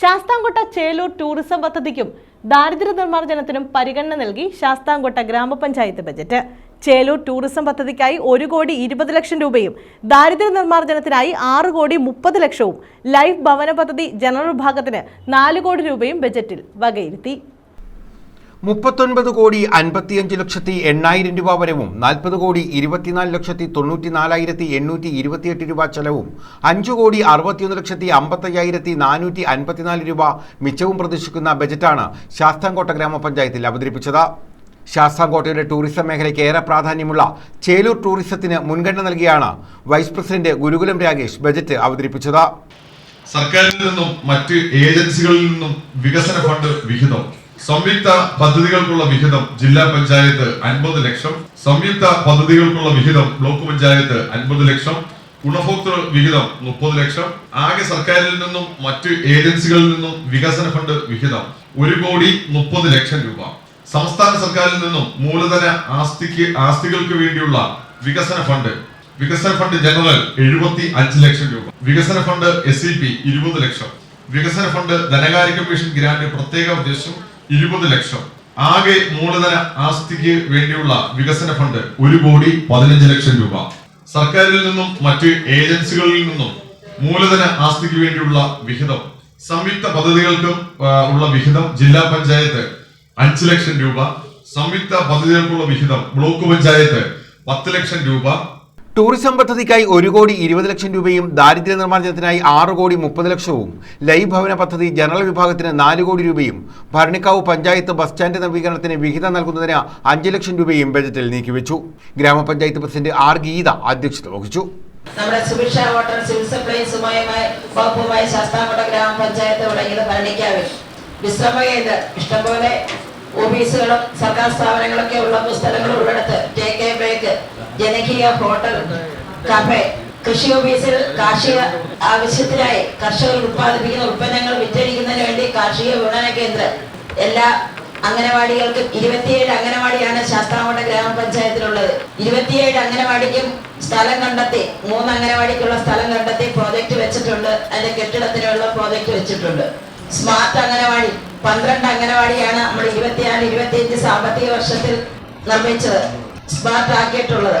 Sasthamkotta Chelur tourism പദ്ധതിക്കും ദാരിദ്ര്യ നിർമ്മാർജനത്തിനും പരിഗണന നൽകി ശാസ്താംകോട്ട ഗ്രാമപഞ്ചായത്ത് ബജറ്റ്. ചേലൂർ ടൂറിസം പദ്ധതിക്കായി ഒരു കോടി ഇരുപത് ലക്ഷം രൂപയും ദാരിദ്ര്യ നിർമ്മാർജനത്തിനായി ആറ് കോടി മുപ്പത് ലക്ഷവും ലൈഫ് ഭവന പദ്ധതി ജനറൽ വിഭാഗത്തിന് നാല് കോടി രൂപയും ബജറ്റിൽ വകയിരുത്തി. മുപ്പത്തൊൻപത് കോടി അൻപത്തിയഞ്ച് ലക്ഷത്തി എണ്ണായിരം രൂപ വരവും നാൽപ്പത് കോടി ഇരുപത്തിനാല് ലക്ഷത്തി തൊണ്ണൂറ്റി നാലായിരത്തി എണ്ണൂറ്റി ഇരുപത്തിയെട്ട് രൂപ ചെലവും അഞ്ചു കോടി അറുപത്തിയൊന്ന് ലക്ഷത്തി അമ്പത്തയ്യായിരത്തി നാനൂറ്റി അൻപത്തിനാല് രൂപ മിച്ചവും പ്രതീക്ഷിക്കുന്ന ബജറ്റാണ് ശാസ്താംകോട്ട ഗ്രാമപഞ്ചായത്തിൽ അവതരിപ്പിച്ചത്. ശാസ്താംകോട്ടയുടെ ടൂറിസം മേഖലയ്ക്ക് ഏറെ പ്രാധാന്യമുള്ള ചേലൂർ ടൂറിസത്തിന് മുൻഗണന നൽകിയാണ് vice president Gurukulam Ragesh budget അവതരിപ്പിച്ചത്. സർക്കാരിൽ നിന്നും മറ്റ് ഏജൻസികളിൽ നിന്നും വികസന ഫണ്ട് വിഹിതം സംയുക്ത പദ്ധതികൾക്കുള്ള വിഹിതം ജില്ലാ പഞ്ചായത്ത് അൻപത് ലക്ഷം. സംയുക്ത പദ്ധതികൾക്കുള്ള വിഹിതം ബ്ലോക്ക് പഞ്ചായത്ത് അൻപത് ലക്ഷം. ഗുണഭോക്തൃ വിഹിതം മുപ്പത് ലക്ഷം. ആകെ സർക്കാരിൽ നിന്നും മറ്റ് ഏജൻസികളിൽ നിന്നും വികസന ഫണ്ട് വിഹിതം ഒരു കോടി മുപ്പത് ലക്ഷം രൂപ. സംസ്ഥാന സർക്കാരിൽ നിന്നും മൂലധന ആസ്തിക്ക് ആസ്തികൾക്ക് വേണ്ടിയുള്ള വികസന ഫണ്ട്. വികസന ഫണ്ട് ജനറൽ എഴുപത്തി അഞ്ച് ലക്ഷം രൂപ. വികസന ഫണ്ട് എസ് സി പി ഇരുപത് ലക്ഷം. വികസന ഫണ്ട് ധനകാര്യ കമ്മീഷൻ ഗ്രാന്റ് പ്രത്യേക ഉദ്ദേശം ഇരുപത് ലക്ഷം. ആകെ മൂലധന ആസ്തിക്ക് വേണ്ടിയുള്ള വികസന ഫണ്ട് ഒരു കോടി പതിനഞ്ച് ലക്ഷം രൂപ. സർക്കാരിൽ നിന്നും മറ്റ് ഏജൻസികളിൽ നിന്നും മൂലധന ആസ്തിക്ക് വേണ്ടിയുള്ള വിഹിതം സംയുക്ത പദ്ധതികൾക്കും ഉള്ള വിഹിതം ജില്ലാ പഞ്ചായത്ത് അഞ്ച് ലക്ഷം രൂപ സംയുക്ത പദ്ധതികൾക്കുള്ള വിഹിതം ബ്ലോക്ക് പഞ്ചായത്ത് പത്ത് ലക്ഷം രൂപ ടൂറിസം പദ്ധതിക്കായി ഒരു കോടി ഇരുപത് ലക്ഷം രൂപയും ദാരിദ്ര്യ നിർമ്മാർജനത്തിനായി ആറ് കോടി മുപ്പത് ലക്ഷവും ലൈവ് ഭവന പദ്ധതി ജനറൽ വിഭാഗത്തിന് നാല് കോടി രൂപയും ഭരണിക്കാവ് പഞ്ചായത്ത് ബസ് സ്റ്റാൻഡ് നവീകരണത്തിന് വിഹിതം നൽകുന്നതിന് അഞ്ച് ലക്ഷം രൂപയും ബജറ്റിൽ നീക്കിവെച്ചു. ഗ്രാമപഞ്ചായത്ത് പ്രസിഡന്റ് ആർ ഗീത അധ്യക്ഷത വഹിച്ചു. നമ്മുടെ സുഭിക്ഷ വാട്ടർ സിവിൽ സപ്ലൈസുമായി വകുപ്പുമായി ശാസ്താംകോട്ട ഗ്രാമപഞ്ചായത്ത് തുടങ്ങിയത് ഭരണിക്കാവിൽ. വിശ്രമ കേന്ദ്രം ഇഷ്ടംപോലെ ഓഫീസുകളും സർക്കാർ സ്ഥാപനങ്ങളൊക്കെ ഉള്ള സ്ഥലങ്ങൾ ഉള്ളിടത്ത് ജനകീയ ഹോട്ടൽ കഫേ കൃഷി ഓഫീസിൽ കാർഷിക ആവശ്യത്തിനായി കർഷകർ ഉത്പാദിപ്പിക്കുന്ന ഉൽപ്പന്നങ്ങൾ വിറ്റഴിക്കുന്നതിന് വേണ്ടി കാർഷിക വിപണന കേന്ദ്രം. എല്ലാ അംഗനവാടികൾക്ക് ഇരുപത്തിയേഴ് അംഗനവാടിയാണ് ശാസ്താംകോട്ട ഗ്രാമപഞ്ചായത്തിലുള്ളത്. ഇരുപത്തിയേഴ് അംഗനവാടിക്കും സ്ഥലം കണ്ടെത്തി മൂന്ന് അംഗനവാടിക്കുള്ള സ്ഥലം കണ്ടെത്തി പ്രോജക്റ്റ് വെച്ചിട്ടുണ്ട്. അതിന്റെ കെട്ടിടത്തിനുള്ള പ്രോജക്റ്റ് വെച്ചിട്ടുണ്ട്. സ്മാർട്ട് അംഗനവാടി പന്ത്രണ്ട് അംഗനവാടിയാണ് നമ്മൾ ഇരുപത്തിനാല് ഇരുപത്തിയഞ്ച് സാമ്പത്തിക വർഷത്തിൽ നിർമ്മിച്ചത് സ്മാർട്ട് ആക്കിയിട്ടുള്ളത്